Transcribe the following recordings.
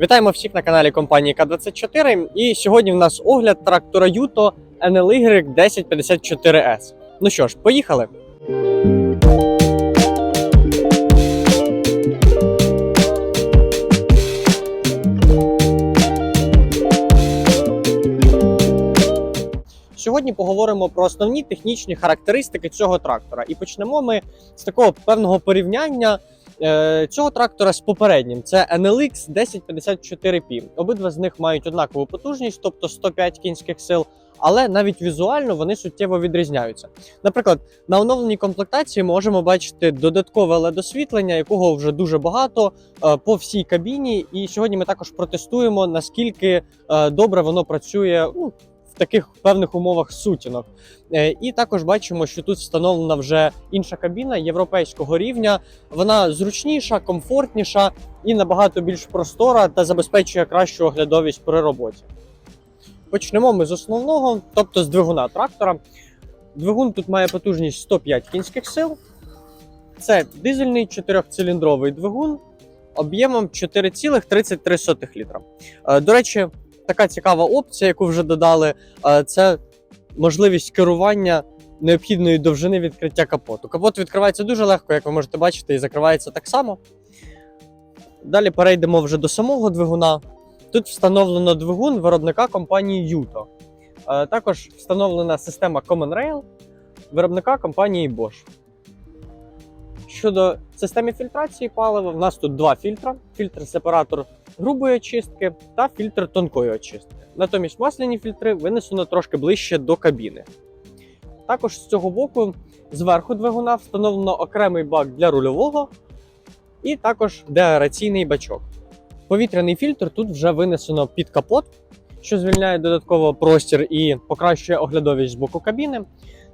Вітаємо всіх на каналі компанії К24. І сьогодні в нас огляд трактора Юто NLY 1054S. Ну що ж, поїхали. Сьогодні поговоримо про основні технічні характеристики цього трактора. І почнемо ми з такого певного порівняння цього трактора з попереднім. Це NLX 1054P. Обидва з них мають однакову потужність, тобто 105 кінських сил. Але навіть візуально вони суттєво відрізняються. Наприклад, на оновленій комплектації можемо бачити додаткове LED-освітлення, якого вже дуже багато е, по всій кабіні. І сьогодні ми також протестуємо, наскільки е, добре воно працює ну, таких певних умовах сутінок. Е, І також бачимо, що тут встановлена вже інша кабіна європейського рівня. Вона зручніша, комфортніша і набагато більш простора та забезпечує кращу оглядовість при роботі. Почнемо ми з основного, тобто з двигуна трактора. Двигун тут має потужність 105 кінських сил. Це дизельний чотирьохциліндровий двигун об'ємом 4,33 літра. Е, До речі, така цікава опція, яку вже додали, це можливість керування необхідної довжини відкриття капоту. Капот відкривається дуже легко, як ви можете бачити, і закривається так само. Далі перейдемо вже до самого двигуна. Тут встановлено двигун виробника компанії. Е, Також встановлена система Common Rail виробника компанії Bosch. Щодо системи фільтрації палива, в нас тут два фільтра: фільтр-сепаратор грубої очистки та фільтр тонкої очистки. Натомість масляні фільтри винесено трошки ближче до кабіни. Також з цього боку, зверху двигуна, встановлено окремий бак для рульового і також деаераційний бачок. Повітряний фільтр тут вже винесено під капот, що звільняє додатково простір і покращує оглядовість з боку кабіни.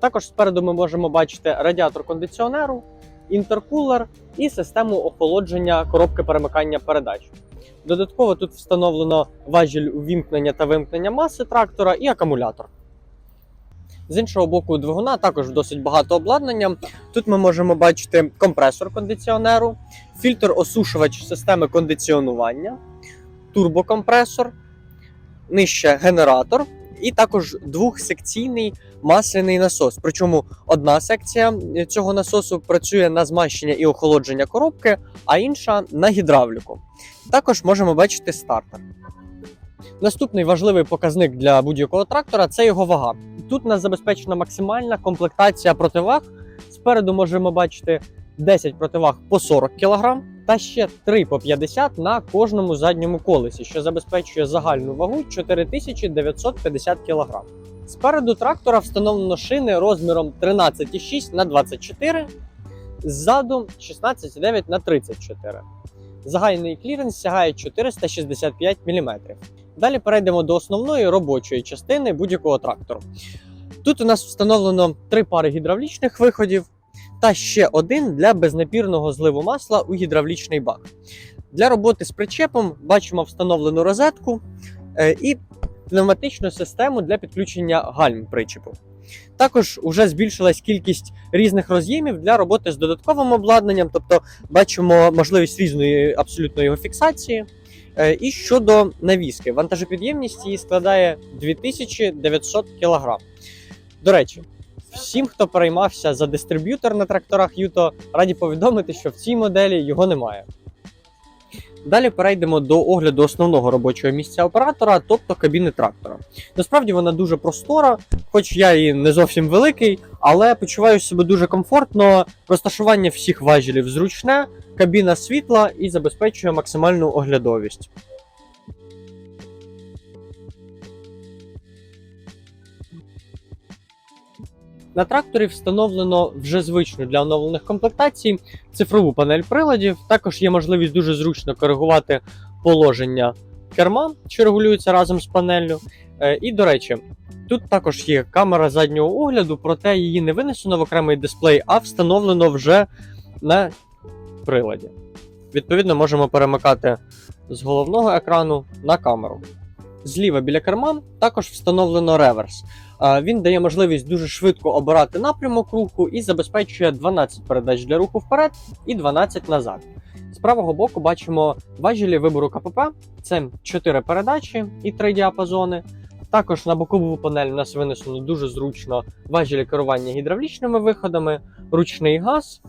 Також спереду ми можемо бачити радіатор кондиціонеру, інтеркулер і систему охолодження коробки перемикання передач. Додатково тут встановлено важіль увімкнення та вимкнення маси трактора і акумулятор. З іншого боку двигуна також досить багато обладнання. Тут ми можемо бачити компресор кондиціонеру, фільтр-осушувач системи кондиціонування, турбокомпресор, нижче генератор і також двохсекційний масляний насос. Причому одна секція цього насосу працює на змащення і охолодження коробки, а інша на гідравліку. Також можемо бачити стартер. Наступний важливий показник для будь-якого трактора це його вага. Тут у нас забезпечена максимальна комплектація противаг. Спереду можемо бачити 10 противаг по 40 кг та ще 3 по 50 на кожному задньому колесі, що забезпечує загальну вагу 4950 кг. Спереду трактора встановлено шини розміром 13,6 на 24, ззаду 16,9 на 34. Загальний кліренс сягає 465 мм. Далі перейдемо до основної робочої частини будь-якого трактору. Тут у нас встановлено три пари гідравлічних виходів та ще один для безнапірного зливу масла у гідравлічний бак. Для роботи з причепом бачимо встановлену розетку е, і пневматичну систему для підключення гальм причепу. Також вже збільшилась кількість різних роз'ємів для роботи з додатковим обладнанням, тобто бачимо можливість різної абсолютно його фіксації. Е, І щодо навіски, вантажопідємність її складає 2900 кг. До речі, всім, хто переймався за дистриб'ютор на тракторах Юто, раді повідомити, що в цій моделі його немає. Далі перейдемо до огляду основного робочого місця оператора, тобто кабіни трактора. Насправді вона дуже простора, хоч я і не зовсім великий, але почуваю себе дуже комфортно. Розташування всіх важелів зручне, кабіна світла і забезпечує максимальну оглядовість. На тракторі встановлено вже звичну для оновлених комплектацій цифрову панель приладів. Також є можливість дуже зручно коригувати положення керма, що регулюється разом з панеллю. Е, І, до речі, тут також є камера заднього огляду, проте її не винесено в окремий дисплей, а встановлено вже на приладі. Відповідно, можемо перемикати з головного екрану на камеру. Зліва біля керма також встановлено реверс. Він дає можливість дуже швидко обирати напрямок руху і забезпечує 12 передач для руху вперед і 12 назад. З правого боку бачимо важелі вибору КПП. Це 4 передачі і 3 діапазони. Також на бокову панель у нас винесено дуже зручно важелі керування гідравлічними виходами, ручний газ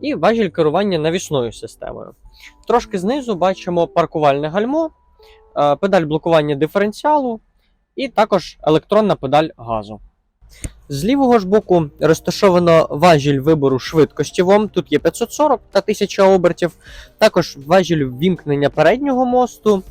і важіль керування навісною системою. Трошки знизу бачимо паркувальне гальмо, педаль блокування диференціалу і також електронна педаль газу. З лівого ж боку розташовано важіль вибору швидкості ВОМ. Тут є 540 та 1000 обертів, також важіль ввімкнення переднього мосту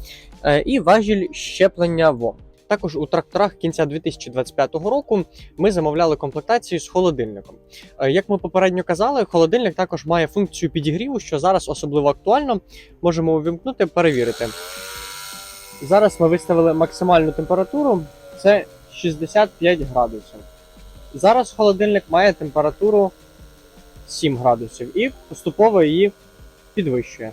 е, і важіль щеплення ВОМ. Також у тракторах кінця 2025 року ми замовляли комплектацію з холодильником. Е, Як ми попередньо казали, холодильник також має функцію підігріву, що зараз особливо актуально. Можемо увімкнути, перевірити. Зараз ми виставили максимальну температуру це 65 градусів. Зараз холодильник має температуру 7 градусів і поступово її підвищує.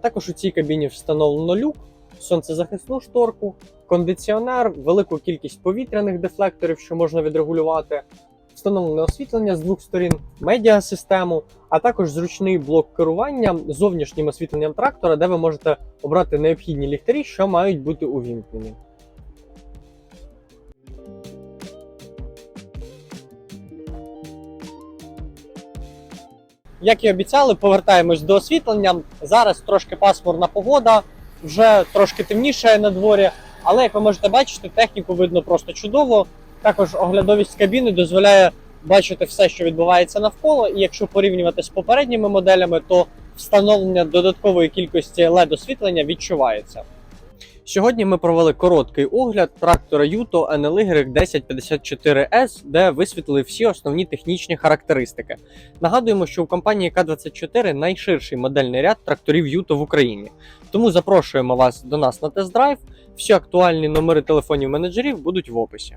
Також у цій кабіні встановлено люк, сонцезахисну шторку, кондиціонер, велику кількість повітряних дефлекторів, що можна відрегулювати, встановлене освітлення з двох сторін, медіасистему, а також зручний блок керування зовнішнім освітленням трактора, де ви можете обрати необхідні ліхтарі, що мають бути увімкнені. Як і обіцяли, повертаємось до освітлення. Зараз трошки пасмурна погода, вже трошки темніше на дворі, але як ви можете бачити, техніку видно просто чудово. Також оглядовість кабіни дозволяє бачити все, що відбувається навколо. І якщо порівнювати з попередніми моделями, то встановлення додаткової кількості led освітлення відчувається. Сьогодні ми провели короткий огляд трактора Yuto NLY 1054S, де висвітлили всі основні технічні характеристики. Нагадуємо, що у компанії К24 найширший модельний ряд тракторів Yuto в Україні. Тому запрошуємо вас до нас на тест-драйв. Всі актуальні номери телефонів менеджерів будуть в описі.